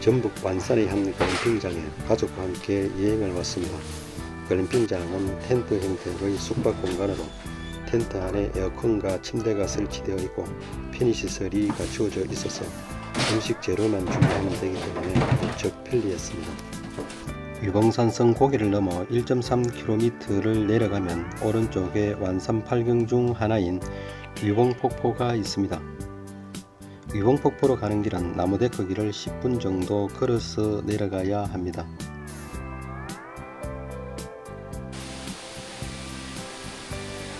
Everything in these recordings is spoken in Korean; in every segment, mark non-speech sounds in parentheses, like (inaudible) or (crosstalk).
전북 완산의 한 글램핑장에 가족과 함께 여행을 왔습니다. 글램핑장은 텐트 형태의 숙박 공간으로 텐트 안에 에어컨과 침대가 설치되어 있고 편의시설이 갖추어져 있어서 음식 재료만 준비하면 되기 때문에 무척 편리했습니다. 유봉산성 고개를 넘어 1.3km를 내려가면 오른쪽에 완산 팔경 중 하나인 유봉폭포가 있습니다. 유봉폭포로 가는 길은 나무데크 길을 10분 정도 걸어서 내려가야 합니다.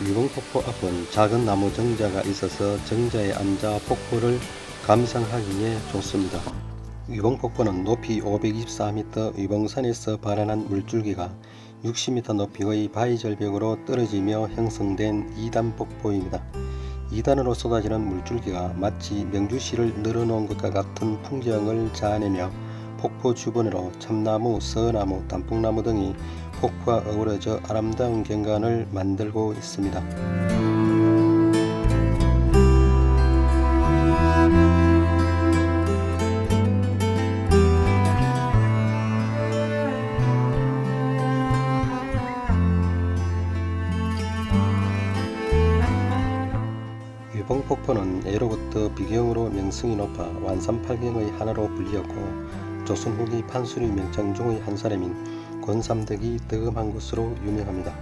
유봉폭포 앞은 작은 나무 정자가 있어서 정자에 앉아 폭포를 감상하기에 좋습니다. 유봉폭포는 높이 524m 유봉산에서 발현한 물줄기가 60m 높이의 바위 절벽으로 떨어지며 형성된 2단 폭포입니다. 2단으로 쏟아지는 물줄기가 마치 명주시를 늘어놓은 것과 같은 풍경을 자아내며 폭포 주변으로 참나무, 서나무, 단풍나무 등이 폭포와 어우러져 아름다운 경관을 만들고 있습니다. 비경으로 명성이 높아 완산팔경의 하나로 불리었고 조선 후기 판수리 명장 중의 한 사람인 권삼덕이 득음한 것으로 유명합니다.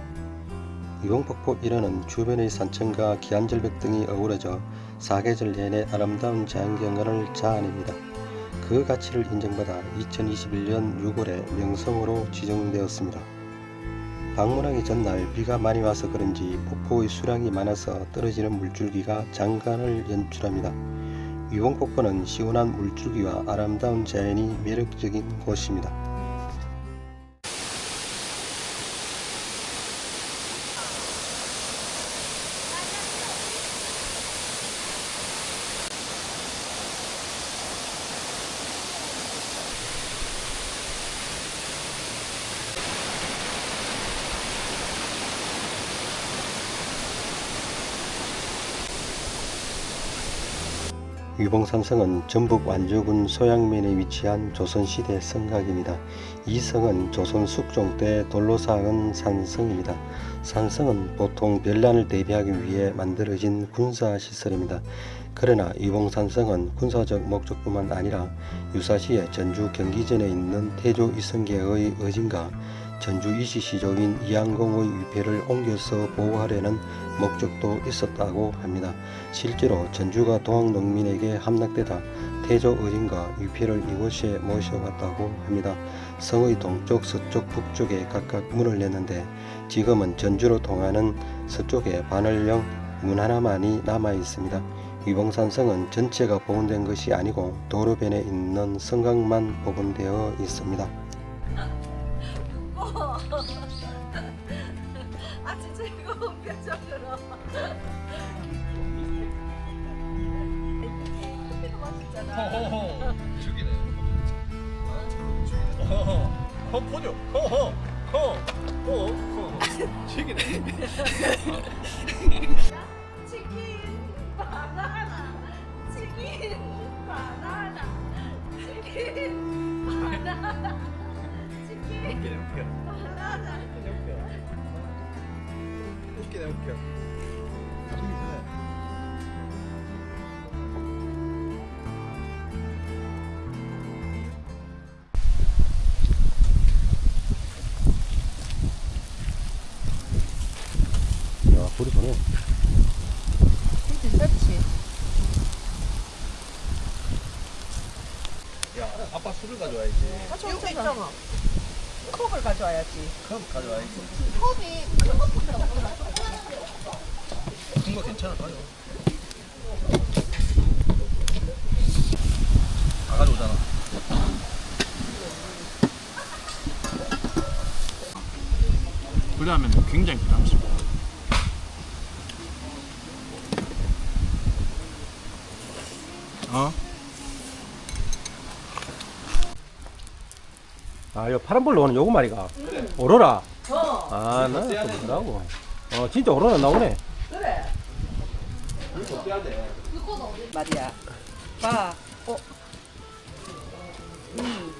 유봉폭포 일원은 주변의 산천과 기안절벽 등이 어우러져 사계절 내내 아름다운 자연경관을 자아냅니다. 그 가치를 인정받아 2021년 6월에 명성으로 지정되었습니다. 방문하기 전날 비가 많이 와서 그런지 폭포의 수량이 많아서 떨어지는 물줄기가 장관을 연출합니다. 유봉폭포는 시원한 물줄기와 아름다운 자연이 매력적인 곳입니다. 유봉산성은 전북 완주군 소양면에 위치한 조선시대 성곽입니다. 이 성은 조선 숙종 때 돌로 쌓은 산성입니다. 산성은 보통 별난을 대비하기 위해 만들어진 군사시설입니다. 그러나 유봉산성은 군사적 목적뿐만 아니라 유사시에 전주 경기전에 있는 태조 이성계의 의진과 전주 이시시조인 이양공의 위패를 옮겨서 보호하려는 목적도 있었다고 합니다. 실제로 전주가 동학 농민에게 함락되다 태조 의진과 위패를 이곳에 모셔왔다고 합니다. 성의 동쪽, 서쪽, 북쪽에 각각 문을 냈는데 지금은 전주로 통하는 서쪽에 바늘형 문 하나만이 남아 있습니다. 위봉산성은 전체가 복원된 것이 아니고 도로변에 있는 성곽만 복원되어 있습니다. 아주 즐거운 표정으로. 커피가 맛있잖아. 허허허 죽이네 허허 허 포뇨 허허 허허허 죽이네 치킨 바나나. 치킨 바나나. 치킨 바나나. 웃기네 웃겨 바나나. 웃겨 웃기네 웃겨 야. 진짜 짧지. 야 아빠 술을 가져와야지 가져올 수 있잖아. 컵을 가져와야지. 컵 가져와야지 컵이 큰 것보다 없구나. 큰거 괜찮아 가져 다 가져오잖아 그러면 굉장히 부담스러워 어? 아, 요 파란 볼로 오는 요거 말이가. 응. 오로라. 어. 아, 나또 본다고. 어, 진짜 오로라 나오네. 그래. 이거 빼야 돼. 그거는 어디? 말이야. 봐. 어. 음.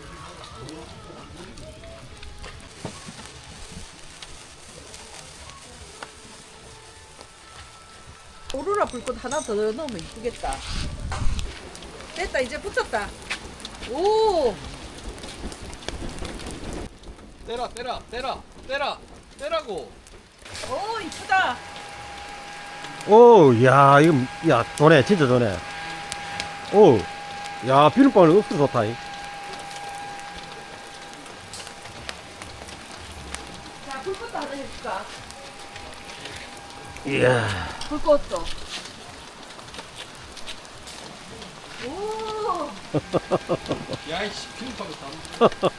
오로라 불꽃 하나 더 넣으면 이쁘겠다. 됐다, 이제 붙였다. 오! 때라 때라 때라 때라 때라고. 오 이쁘다. 오, 야, 이거, 야, 좋네, 진짜 좋네. 오, 야, 비눗방울 없어 좋다. 이. 자 불꽃도 하나 해줄까? 이야, 불꽃도. (laughs) 오. 야이씨 비빔밥을 다.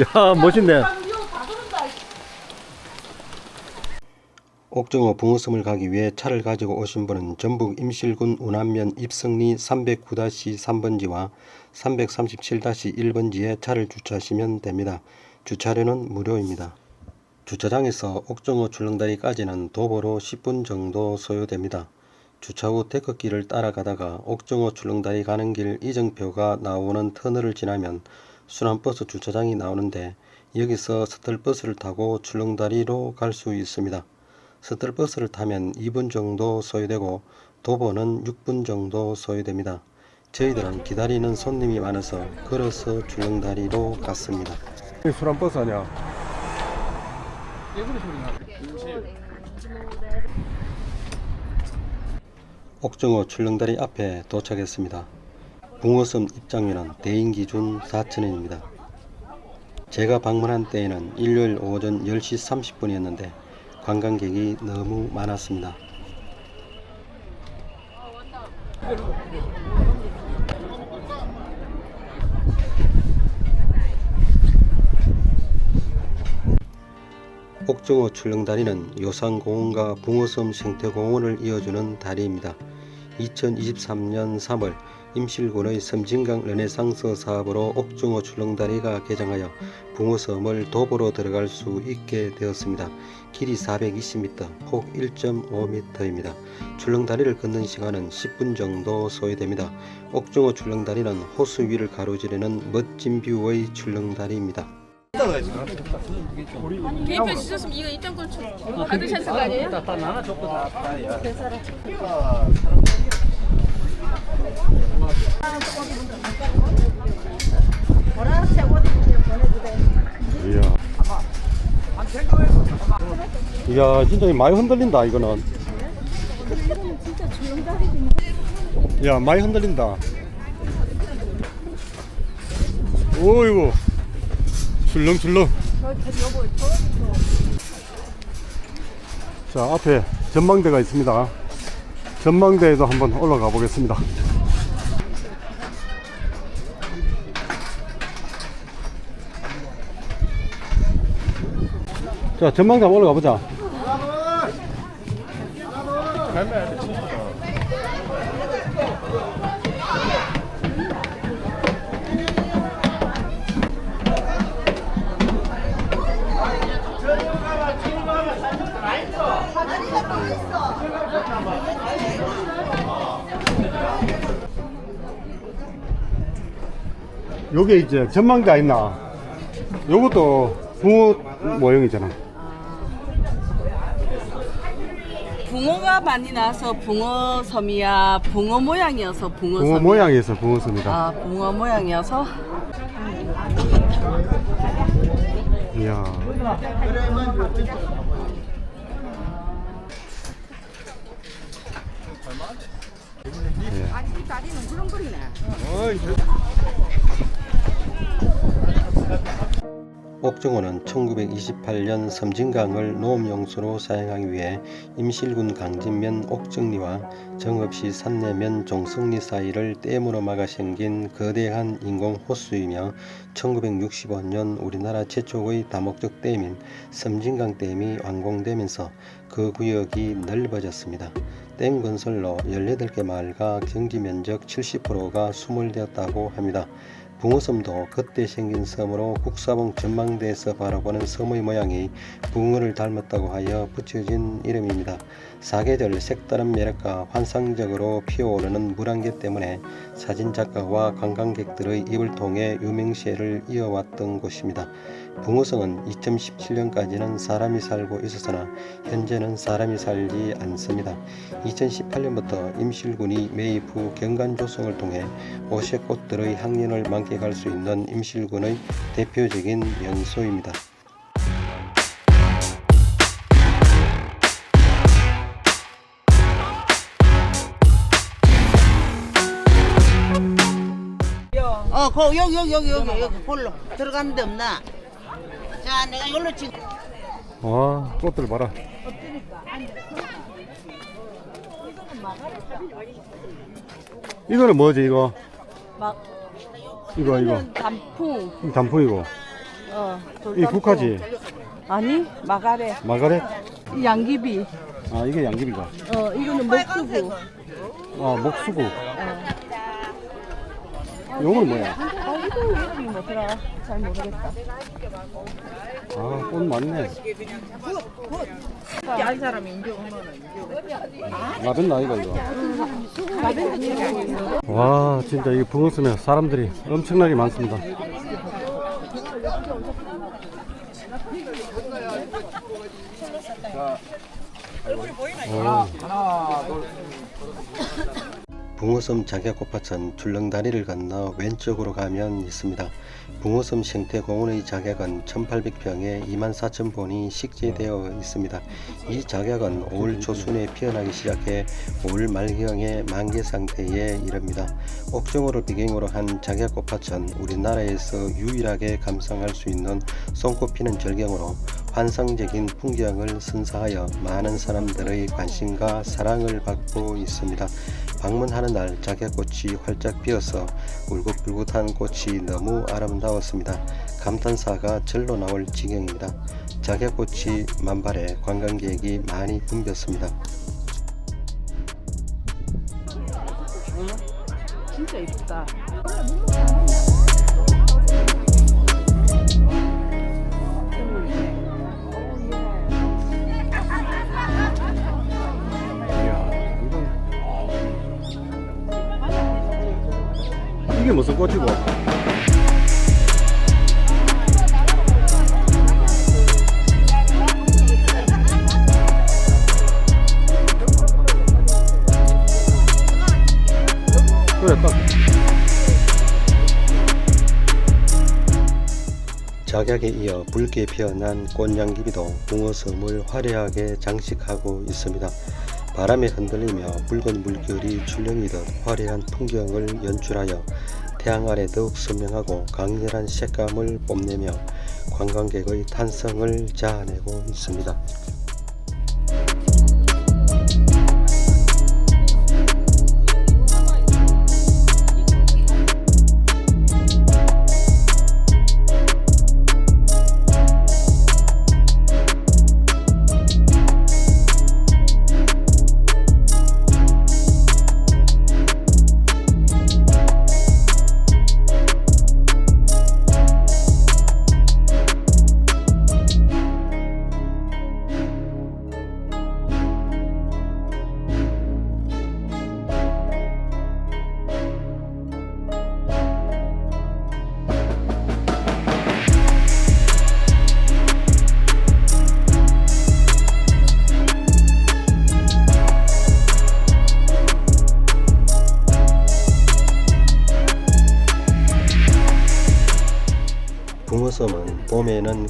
야, 멋있네. 이거 다 그런다. 옥정어 붕어섬을 가기 위해 차를 가지고 오신 분은 전북 임실군 운암면 입성리 309-3번지와 337-1번지에 차를 주차하시면 됩니다. 주차료는 무료입니다. 주차장에서 옥정어 출렁다리까지는 도보로 10분 정도 소요됩니다. 주차 후 데크길을 따라가다가 옥정어 출렁다리 가는 길 이정표가 나오는 터널을 지나면 순환버스 주차장이 나오는데 여기서 스틀버스를 타고 출렁다리로 갈 수 있습니다. 스틀버스를 타면 2분 정도 소요되고 도보는 6분 정도 소요됩니다. 저희들은 기다리는 손님이 많아서 걸어서 줄렁다리로 갔습니다. 아니야? 예구리 소리 나. 옥정어 출렁다리 앞에 도착했습니다. 붕어섬 입장료는 대인 기준 4,000원입니다. 제가 방문한 때에는 일요일 오전 10시 30분이었는데 관광객이 너무 많았습니다. 옥정어 출렁다리는 요산공원과 붕어섬 생태공원을 이어주는 다리입니다. 2023년 3월 임실군의 섬진강 르네상스 사업으로 옥중어 출렁다리가 개장하여 붕어섬을 도보로 들어갈 수 있게 되었습니다. 길이 420m, 폭 1.5m입니다. 출렁다리를 걷는 시간은 10분 정도 소요됩니다. 옥중어 출렁다리는 호수 위를 가로지르는 멋진 뷰의 출렁다리입니다. 개인표 주셨으면 이거 입장권 주- 받으셨을 거 아니에요? 이야. 이야, 진짜 많이 흔들린다, 이거는. 야, 많이 흔들린다. 오이고. 출렁출렁. 자, 앞에 전망대가 있습니다. 전망대에도 한번 올라가 보겠습니다. 자, 전망대 한번 올라가 보자. 요게 이제 전망대 있나? 요것도 붕어 모형이잖아. 붕어가 많이 나서 붕어섬이야. 붕어 모양이어서 붕어섬. 붕어 모양에서 붕어섬이다. 아, 붕어 모양이어서 이야. 아니 이 다리는 그렁거리네. 옥정호는 1928년 섬진강을 농업용수로 사용하기 위해 임실군 강진면 옥정리와 정읍시 산내면 종성리 사이를 댐으로 막아 생긴 거대한 인공 호수이며 1965년 우리나라 최초의 다목적 댐인 섬진강 댐이 완공되면서 그 구역이 넓어졌습니다. 댐 건설로 18개 마을과 경지 면적 70%가 수몰되었다고 합니다. 붕어섬도 그때 생긴 섬으로 국사봉 전망대에서 바라보는 섬의 모양이 붕어를 닮았다고 하여 붙여진 이름입니다. 사계절 색다른 매력과 환상적으로 피어오르는 물안개 때문에 사진작가와 관광객들의 입을 통해 유명세를 이어왔던 곳입니다. 붕어성은 2017년까지는 사람이 살고 있었으나 현재는 사람이 살지 않습니다. 2018년부터 임실군이 매입 후 경관 조성을 통해 오색 꽃들의 향연을 만끽할 수 있는 임실군의 대표적인 명소입니다. 어, 거 여기 여기 여기 여기 여기 골로 들어가는 데 없나? 자, 내가 이걸로 지금 와 꽃들 봐라. 이거는 뭐지 이거? 막 이거 이거 단풍. 이 단풍이고 어. 이 국화지 아니 마가레. 마가렛 이 양귀비. 아 이게 양귀비가 어 이거는 목수구. 아 목수국 요거는 뭐야? 아 이거 이름이 뭐더라? 잘 모르겠다. 아 꽃 많네. 알 사람이 인제 오면은 라벤더 아이가 이거. 와 진짜 이 붕어섬에 사람들이 엄청나게 많습니다 붕어섬 작약꽃밭은 출렁다리를 건너 왼쪽으로 가면 있습니다. 붕어섬 생태공원의 작약은 1800평에 24,000본이 식재되어 있습니다. 이 작약은 5월 초순에 피어나기 시작해 5월 말경에 만개 상태에 이릅니다. 옥정호를 배경으로 한 작약꽃밭은 우리나라에서 유일하게 감상할 수 있는 손꼽히는 절경으로 환상적인 풍경을 선사하여 많은 사람들의 관심과 사랑을 받고 있습니다. 방문하는 날 작약꽃이 활짝 피어서 울긋불긋한 꽃이 너무 아름다웠습니다. 감탄사가 절로 나올 지경입니다. 작약꽃이 만발해 관광객이 많이 붐볐습니다. 진짜 이쁘다. 이게 무슨 꽃이고? 그래 딱 작약에 이어 붉게 피어난 꽃양귀비도 붕어섬을 화려하게 장식하고 있습니다. 바람에 흔들리며 붉은 물결이 출렁이듯 화려한 풍경을 연출하여 태양 아래 더욱 선명하고 강렬한 색감을 뽐내며 관광객의 탄성을 자아내고 있습니다.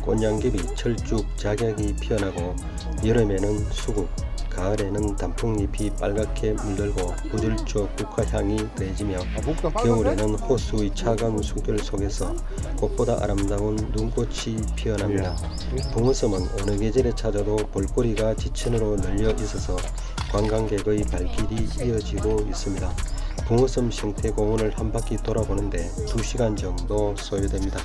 꽃양귀비, 철쭉, 작약이 피어나고 여름에는 수국, 가을에는 단풍잎이 빨갛게 물들고 구들쪽 국화향이 더해지며 겨울에는 호수의 차가운 숨결 속에서 꽃보다 아름다운 눈꽃이 피어납니다. 붕어섬은 어느 계절에 찾아도 볼거리가 지천으로 널려 있어서 관광객의 발길이 이어지고 있습니다. 붕어섬 생태공원을 한 바퀴 돌아보는데 2시간 정도 소요됩니다.